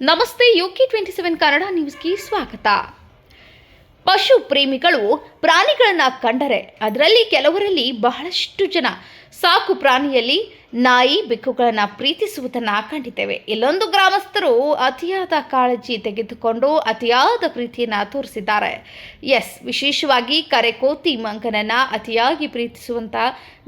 ನಮಸ್ತೆ UK twenty seven Kannada ನ್ಯೂಸ್ಗೆ ಸ್ವಾಗತ. ಪಶು ಪ್ರೇಮಿಗಳು ಪ್ರಾಣಿಗಳನ್ನು ಕಂಡರೆ, ಅದರಲ್ಲಿ ಕೆಲವರಲ್ಲಿ ಬಹಳಷ್ಟು ಜನ ಸಾಕು ಪ್ರಾಣಿಯಲ್ಲಿ ನಾಯಿ ಬೆಕ್ಕುಗಳನ್ನು ಪ್ರೀತಿಸುವುದನ್ನು ಕಂಡಿದ್ದೇವೆ. ಇಲ್ಲೊಂದು ಗ್ರಾಮಸ್ಥರು ಅತಿಯಾದ ಕಾಳಜಿ ತೆಗೆದುಕೊಂಡು ಅತಿಯಾದ ಪ್ರೀತಿಯನ್ನು ತೋರಿಸಿದ್ದಾರೆ. ಎಸ್, ವಿಶೇಷವಾಗಿ ಕರೆಕೋತಿ ಮಂಗನನ್ನು ಅತಿಯಾಗಿ ಪ್ರೀತಿಸುವಂಥ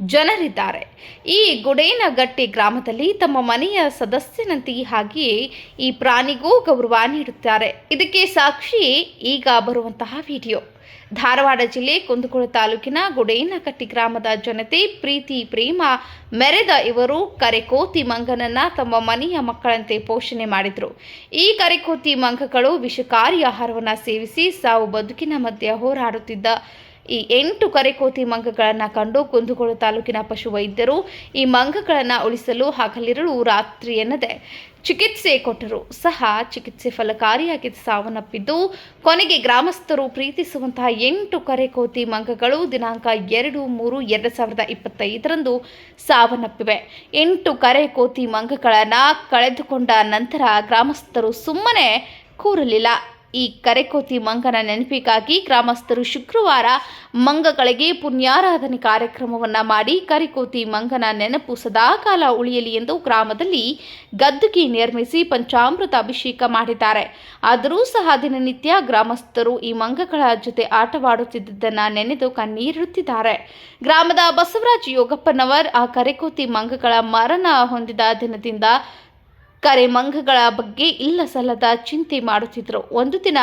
ಜನರಿದ್ದಾರೆ. ಈ ಗುಡೇನಗಟ್ಟಿ ಗ್ರಾಮದಲ್ಲಿ ತಮ್ಮ ಮನೆಯ ಸದಸ್ಯನಂತೆ ಹಾಗೆಯೇ ಈ ಪ್ರಾಣಿಗೂ ಗೌರವ ನೀಡುತ್ತಾರೆ. ಇದಕ್ಕೆ ಸಾಕ್ಷಿ ಈಗ ಬರುವಂತಹ ವಿಡಿಯೋ. ಧಾರವಾಡ ಜಿಲ್ಲೆ ಕುಂದಗೋಳ ತಾಲೂಕಿನ ಗುಡೇನಕಟ್ಟಿ ಗ್ರಾಮದ ಜನತೆ ಪ್ರೀತಿ, ಪ್ರೇಮ ಮೆರೆದ ಇವರು ಕರೆಕೋತಿ ಮಂಗನನ್ನ ತಮ್ಮ ಮನೆಯ ಮಕ್ಕಳಂತೆ ಪೋಷಣೆ ಮಾಡಿದರು. ಈ ಕರೆಕೋತಿ ಮಂಗಗಳು ವಿಷಕಾರಿ ಆಹಾರವನ್ನು ಸೇವಿಸಿ ಸಾವು ಬದುಕಿನ ಮಧ್ಯೆ ಹೋರಾಡುತ್ತಿದ್ದ ಈ ಎಂಟು ಕರೆಕೋತಿ ಮಂಗಗಳನ್ನು ಕಂಡು ಕುಂದಗೋಳ ತಾಲೂಕಿನ ಪಶುವೈದ್ಯರು ಈ ಮಂಗಗಳನ್ನು ಉಳಿಸಲು ಹಗಲಿರುಳು ರಾತ್ರಿ ಎನ್ನದೆ. ಚಿಕಿತ್ಸೆ ಕೊಟ್ಟರು. ಸಹ ಚಿಕಿತ್ಸೆ ಫಲಕಾರಿಯಾಗಿ ಸಾವನ್ನಪ್ಪಿದ್ದು, ಕೊನೆಗೆ ಗ್ರಾಮಸ್ಥರು ಪ್ರೀತಿಸುವಂತಹ ಎಂಟು ಕರೆಕೋತಿ ಮಂಗಗಳು ದಿನಾಂಕ ಎರಡು ಮೂರು ಎರಡು ಸಾವಿರದ ಇಪ್ಪತ್ತೈದರಂದು ಸಾವನ್ನಪ್ಪಿವೆ. ಎಂಟು ಕರೆಕೋತಿ ಮಂಗಗಳನ್ನು ಕಳೆದುಕೊಂಡ ನಂತರ ಗ್ರಾಮಸ್ಥರು ಸುಮ್ಮನೆ ಕೂರಲಿಲ್ಲ. ಈ ಕರೆಕೋತಿ ಮಂಗನ ನೆನಪಿಗಾಗಿ ಗ್ರಾಮಸ್ಥರು ಶುಕ್ರವಾರ ಮಂಗಗಳಿಗೆ ಪುಣ್ಯಾರಾಧನೆ ಕಾರ್ಯಕ್ರಮವನ್ನು ಮಾಡಿ ಕರೆಕೋತಿ ಮಂಗನ ನೆನಪು ಸದಾಕಾಲ ಉಳಿಯಲಿ ಎಂದು ಗ್ರಾಮದಲ್ಲಿ ಗದ್ದುಗೆ ನಿರ್ಮಿಸಿ ಪಂಚಾಮೃತ ಅಭಿಷೇಕ ಮಾಡಿದ್ದಾರೆ. ಆದರೂ ಸಹ ದಿನನಿತ್ಯ ಗ್ರಾಮಸ್ಥರು ಈ ಮಂಗಗಳ ಜೊತೆ ಆಟವಾಡುತ್ತಿದ್ದನ್ನು ನೆನೆದು ಕಣ್ಣೀರಿಡುತ್ತಿದ್ದಾರೆ. ಗ್ರಾಮದ ಬಸವರಾಜ್ ಯೋಗಪ್ಪನವರ್ ಆ ಕರೆಕೋತಿ ಮಂಗಗಳ ಮರಣ ಹೊಂದಿದ ದಿನದಿಂದ ಕರೆ ಮಂಗಗಳ ಬಗ್ಗೆ ಇಲ್ಲ ಸಲ್ಲದ ಚಿಂತೆ ಮಾಡುತ್ತಿದ್ದರು. ಒಂದು ದಿನ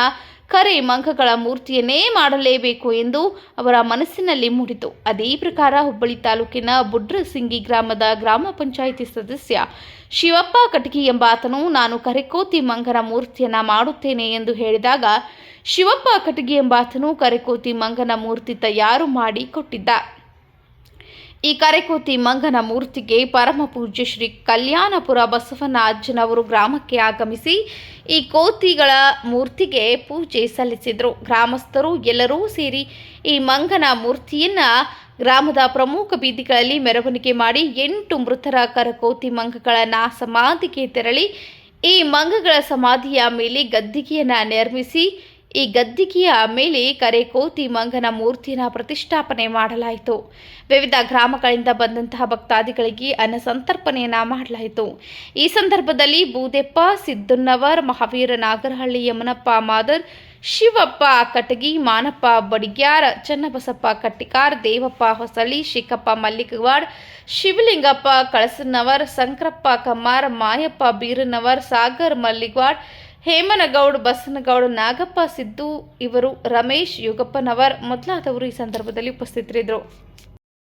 ಕರೆ ಮಂಗಗಳ ಮೂರ್ತಿಯನ್ನೇ ಮಾಡಲೇಬೇಕು ಎಂದು ಅವರ ಮನಸ್ಸಿನಲ್ಲಿ ಮೂಡಿತು. ಅದೇ ಪ್ರಕಾರ ಹುಬ್ಬಳ್ಳಿ ತಾಲೂಕಿನ ಬುಡ್ರಸಿಂಗಿ ಗ್ರಾಮದ ಗ್ರಾಮ ಪಂಚಾಯಿತಿ ಸದಸ್ಯ ಶಿವಪ್ಪ ಕಟಗಿ ಎಂಬಾತನು, ನಾನು ಕರೆಕೋತಿ ಮಂಗನ ಮೂರ್ತಿಯನ್ನ ಮಾಡುತ್ತೇನೆ ಎಂದು ಹೇಳಿದಾಗ ಶಿವಪ್ಪ ಕಟಗಿ ಎಂಬಾತನು ಕರೆಕೋತಿ ಮಂಗನ ಮೂರ್ತಿ ತಯಾರು ಮಾಡಿ ಕೊಟ್ಟಿದ್ದ. ಈ ಕರೆಕೋತಿ ಮಂಗನ ಮೂರ್ತಿಗೆ ಪರಮ ಪೂಜ್ಯ ಶ್ರೀ ಕಲ್ಯಾಣಪುರ ಬಸವನ ಅಜ್ಜನವರು ಗ್ರಾಮಕ್ಕೆ ಆಗಮಿಸಿ ಈ ಕೋತಿಗಳ ಮೂರ್ತಿಗೆ ಪೂಜೆ ಸಲ್ಲಿಸಿದರು. ಗ್ರಾಮಸ್ಥರು ಎಲ್ಲರೂ ಸೇರಿ ಈ ಮಂಗನ ಮೂರ್ತಿಯನ್ನ ಗ್ರಾಮದ ಪ್ರಮುಖ ಬೀದಿಗಳಲ್ಲಿ ಮೆರವಣಿಗೆ ಮಾಡಿ ಎಂಟು ಮೃತರ ಕರಕೋತಿ ಮಂಗಗಳನ್ನು ಸಮಾಧಿಗೆ ತೆರಳಿ ಈ ಮಂಗಗಳ ಸಮಾಧಿಯ ಮೇಲೆ ಗದ್ದಿಗೆಯನ್ನು ನಿರ್ಮಿಸಿ ಈ ಗದ್ದಿಗೆಯ ಮೇಲೆ ಕರೆಕೋತಿ ಮಂಗನ ಮೂರ್ತಿಯನ್ನು ಪ್ರತಿಷ್ಠಾಪನೆ ಮಾಡಲಾಯಿತು. ವಿವಿಧ ಗ್ರಾಮಗಳಿಂದ ಬಂದಂತಹ ಭಕ್ತಾದಿಗಳಿಗೆ ಅನ್ನ ಸಂತರ್ಪಣೆಯನ್ನ ಮಾಡಲಾಯಿತು. ಈ ಸಂದರ್ಭದಲ್ಲಿ ಬೂದೆಪ್ಪ ಸಿದ್ದನ್ನವರ್, ಮಹಾವೀರ ನಾಗರಹಳ್ಳಿ, ಯಮನಪ್ಪ ಮಾದರ್, ಶಿವಪ್ಪ ಕಟಗಿ, ಮಾನಪ್ಪ ಬಡಿಗ್ಯಾರ, ಚನ್ನಬಸಪ್ಪ ಕಟ್ಟಿಕಾರ್, ದೇವಪ್ಪ ಹೊಸಳ್ಳಿ, ಶಿಕ್ಕಪ್ಪ ಮಲ್ಲಿಕವಾಡ್ ಶಿವಲಿಂಗಪ್ಪ ಕಳಸನವರ್ ಸಂಕ್ರಪ್ಪ ಕಮ್ಮಾರ್, ಮಾಯಪ್ಪ ಬೀರನವರ್, ಸಾಗರ್ ಮಲ್ಲಿಗವಾಡ್ ಹೇಮನಗೌಡ್ ಬಸನಗೌಡ್ ನಾಗಪ್ಪ ಸಿದ್ದು ಇವರು ರಮೇಶ್ ಯೋಗಪ್ಪನವರ್ ಮೊದಲಾದವರು ಈ ಸಂದರ್ಭದಲ್ಲಿ ಉಪಸ್ಥಿತರಿದ್ದರು.